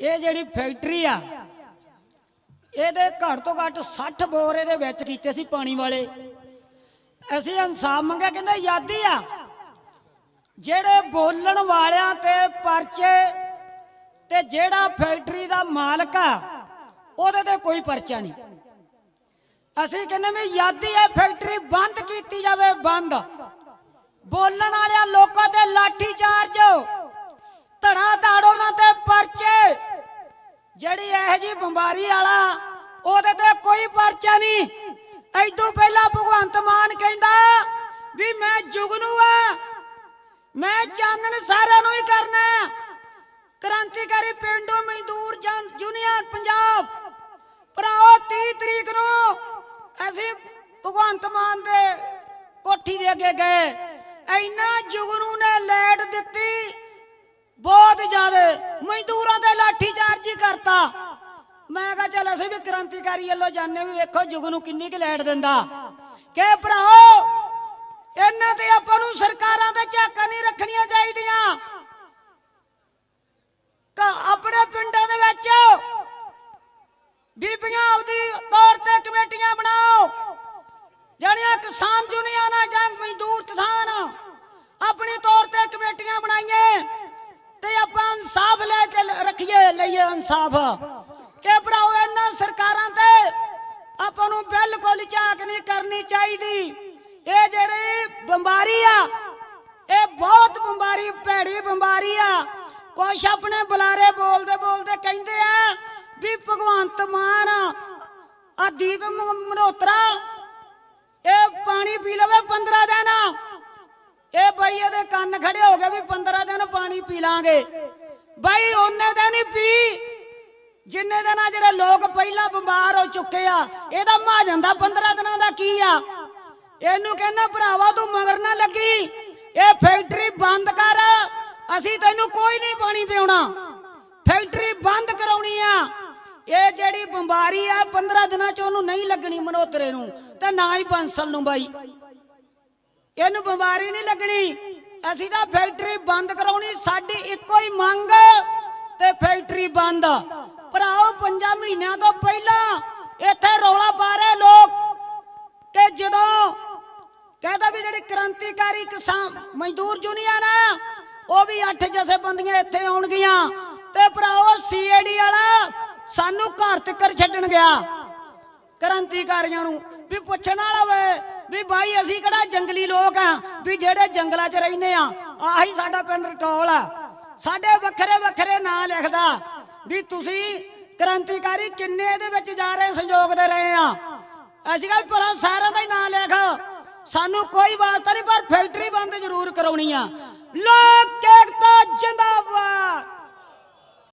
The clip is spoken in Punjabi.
ਇਹ ਜਿਹੜੀ ਫੈਕਟਰੀ ਆ, ਇਹਦੇ ਘੱਟ ਤੋਂ ਘੱਟ 60 ਬੋਰ ਇਹਦੇ ਵਿੱਚ ਕੀਤੇ ਸੀ ਪਾਣੀ ਵਾਲੇ। ਅਸੀਂ ਇਨਸਾਫ ਮੰਗਿਆ, ਕਹਿੰਦੇ ਯਾਦੀ ਆ। ਜਿਹੜੇ ਬੋਲਣ ਵਾਲਿਆਂ ਤੇ ਪਰਚੇ ਤੇ ਜਿਹੜਾ ਫੈਕਟਰੀ ਦਾ ਮਾਲਕ ਆ, ਉਹਦੇ ਤੇ ਕੋਈ ਪਰਚਾ ਨਹੀਂ। ਅਸੀਂ ਕਹਿੰਦੇ ਵੀ ਯਾਦੀ ਇਹ ਫੈਕਟਰੀ ਬੰਦ ਕੀਤੀ ਜਾਵੇ, ਬੰਦ। ਬੋਲਣ ਵਾਲਿਆਂ ਲੋਕਾਂ ਤੇ ਲਾਠੀ ਚਾਰਜ ਧੜਾ ਧੜ ਉਹਨਾਂ ਤੇ ਜੀ, ਬਿਮਾਰੀ ਵਾਲਾ, ਉਹਦੇ ਤੇ ਕੋਈ ਪਰਚਾ ਨਹੀਂ। ਐਦੋਂ ਪਹਿਲਾਂ ਭਗਵੰਤ ਮਾਨ ਕਹਿੰਦਾ ਵੀ ਮੈਂ ਜੁਗਨੂ ਆ। ਮੈਂ ਚਾਨਣ ਸਾਰਿਆਂ ਨੂੰ ਹੀ ਕਰਨਾ ਕ੍ਰਾਂਤੀਕਾਰੀ ਪਿੰਡੂ ਮਜ਼ਦੂਰ ਜਨ ਪੰਜਾਬ, ਭਰਾਓ 30 ਤਰੀਕ ਨੂੰ ਅਸੀਂ ਭਗਵੰਤ ਮਾਨ ਦੇ ਕੋਠੀ ਦੇ ਅੱਗੇ ਗਏ। ਇੰਨਾ ਜੁਗਨੂ ਨੇ ਲੈਟ ਦਿੱਤੀ, ਬਹੁਤ ਜ਼ਿਆਦਾ ਮਜ਼ਦੂਰਾਂ ਦੇ ਲਾਠੀ ਚਾਰਜ ਕਰਤਾ। ਮੈਂ ਕਿਹਾ ਚੱਲ ਅਸੀਂ ਵੀ ਕ੍ਰਾਂਤੀਕਾਰੀ ਵੱਲੋਂ ਜਾਣੇ ਵੀ ਵੇਖੋ ਜੁਗ ਨੂੰ ਕਿੰਨੀ ਕੁ ਲੈਟ ਦਿੰਦਾ। ਕਿ ਭਰਾਓ, ਇਹਨਾਂ ਤੇ ਆਪਾਂ ਨੂੰ ਸਰਕਾਰਾਂ ਤੇ ਝਾਕਾਂ ਨਹੀਂ ਰੱਖਣੀਆਂ ਚਾਹੀਦੀਆਂ। ਤਾਂ ਆਪਣੇ ਪਿੰਡਾਂ ਦੇ ਵਿੱਚ ਬੀਬੀਆਂ ਆਪਦੀ ਤੌਰ ਤੇ ਕਮੇਟੀਆਂ ਬਣਾਓ, ਜਿਹੜੀਆਂ ਕਿਸਾਨ ਯੂਨੀਅਨਾਂ ਜਾਂ ਮਜ਼ਦੂਰ ਕਿਸਾਨ ਆਪਣੀ ਤੌਰ ਤੇ ਕਮੇਟੀਆਂ ਬਣਾਈਏ, ਤੇ ਆਪਾਂ ਇਨਸਾਫ ਲੈ ਕੇ ਰੱਖੀਏ, ਲਈਏ ਇਨਸਾਫ। ਕਿ ਭਰਾਓ, ਇਹਨਾਂ ਸਰਕਾਰਾਂ ਤੇ ਆਪਾਂ ਨੂੰ ਬਿਲਕੁਲ ਝਾਕ ਨਹੀਂ ਕਰਨੀ ਚਾਹੀਦੀ। ਇਹ ਜਿਹੜੀ ਬਿਮਾਰੀ ਆ, ਇਹ ਬਹੁਤ ਬਿਮਾਰੀ, ਭੈੜੀ ਬਿਮਾਰੀ ਆ। ਕੁਛ ਆਪਣੇ ਬੁਲਾਰੇ ਬੋਲਦੇ ਬੋਲਦੇ ਕਹਿੰਦੇ ਆ ਵੀ ਭਗਵੰਤ ਮਾਨ, ਆ ਦੀਪ ਮਨੋਤਰਾ ਇਹ ਪਾਣੀ ਪੀ ਲਵੇ 15 ਦਿਨ। ਇਹ ਬਈ ਇਹਦੇ ਕੰਨ ਖੜੇ ਹੋ ਗਏ ਵੀ 15 ਦਿਨ ਪਾਣੀ ਪੀ ਲਾਂਗੇ। ਬਈ ਉਹਨੇ ਦਿਨ ਹੀ ਪੀ। ਜਿੰਨੇ ਦਿਨਾਂ ਜਿਹੜੇ ਲੋਕ ਪਹਿਲਾਂ ਬਿਮਾਰ ਹੋ ਚੁੱਕੇ ਆ, ਇਹਦਾ ਮਹਾਜਨ ਦਾ 15 ਦਿਨਾਂ ਦਾ ਕੀ ਆ? ਇਹਨੂੰ ਕਹਿੰਦਾ, ਭਰਾਵਾ, ਤੂੰ ਮਗਰ ਨਾ ਲੱਗੀ। ਇਹ ਫੈਕਟਰੀ ਬੰਦ ਕਰ। ਅਸੀਂ ਤੈਨੂੰ ਕੋਈ ਨਹੀਂ ਪਾਣੀ ਪਿਉਣਾ। ਫੈਕਟਰੀ ਬੰਦ ਕਰਾਉਣੀ ਆ। ਇਹ ਜਿਹੜੀ ਬਿਮਾਰੀ ਆ 15 ਦਿਨਾਂ ਚ ਉਹਨੂੰ ਨਹੀਂ ਲੱਗਣੀ ਮਨੋਤਰੇ ਨੂੰ। ਤੇ ਨਾ ਹੀ ਬੰਸਲ ਨੂੰ ਬਾਈ। ਇਹਨੂੰ ਬਿਮਾਰੀ ਨਹੀਂ ਲੱਗਣੀ। ਅਸੀਂ ਤਾਂ ਫੈਕਟਰੀ ਬੰਦ ਕਰਾਉਣੀ, ਸਾਡੀ ਇੱਕੋ ਹੀ ਮੰਗ। ਤੇ ਫੈਕਟਰੀ ਬੰਦ। ਭਰਾਓ, ਪੰਜਾਂ ਮਹੀਨਿਆਂ ਤੋਂ ਪਹਿਲਾਂ ਇੱਥੇ ਰੌਲਾ ਪਾ ਰਹੇ ਲੋਕ। ਕਿ ਜਦੋਂ ਕਹਿੰਦਾ ਵੀ ਜਿਹੜੀ ਕ੍ਰਾਂਤੀਕਾਰੀ ਕਿਸਾਨ ਮਜ਼ਦੂਰ ਯੂਨੀਅਨ ਆ ਉਹ ਵੀ ਅੱਠ ਜਥੇਬੰਦੀਆਂ ਇੱਥੇ ਆਉਣਗੀਆਂ। ਤੇ ਭਰਾਓ ਸੀਏਡੀ ਵਾਲਾ ਸਾਨੂੰ ਘਰ ਤੱਕ ਛੱਡਣ ਗਿਆ ਕ੍ਰਾਂਤੀਕਾਰੀਆਂ ਨੂੰ। ਵੀ ਪੁੱਛਣ ਵਾਲਾ ਵੇ, ਵੀ ਭਾਈ ਅਸੀਂ ਕਿਹੜਾ ਜੰਗਲੀ ਲੋਕ ਆ? ਵੀ ਜਿਹੜੇ ਜੰਗਲਾਂ 'ਚ ਰਹਿੰਦੇ ਆ, ਆਹੀ ਸਾਡਾ ਪਿੰਡ ਰਟੋਲ ਆ। ਸਾਡੇ ਵੱਖਰੇ ਵੱਖਰੇ ਨਾਂ ਲਿਖਦਾ। ਵੀ ਤੁਸੀਂ ਕ੍ਰਾਂਤੀਕਾਰੀ ਕਿੰਨੇ ਇਹਦੇ ਵਿੱਚ ਜਾ ਰਹੇ ਸੰਯੋਗ ਦੇ ਰਹੇ ਆ ਅਸੀਂ ਕਹਿੰਦੇ ਭਲਾ ਸਾਰਿਆਂ ਦਾ ਹੀ ਨਾਂ ਲਿਖ। ਸਾਨੂੰ ਕੋਈ ਵਾਸਤਾ ਨਹੀਂ, ਪਰ ਫੈਕਟਰੀ ਬੰਦ ਜ਼ਰੂਰ ਕਰਾਉਣੀ ਆ। ਲੋਕ ਏਕਤਾ ਜਿੰਦਾਬਾਦ।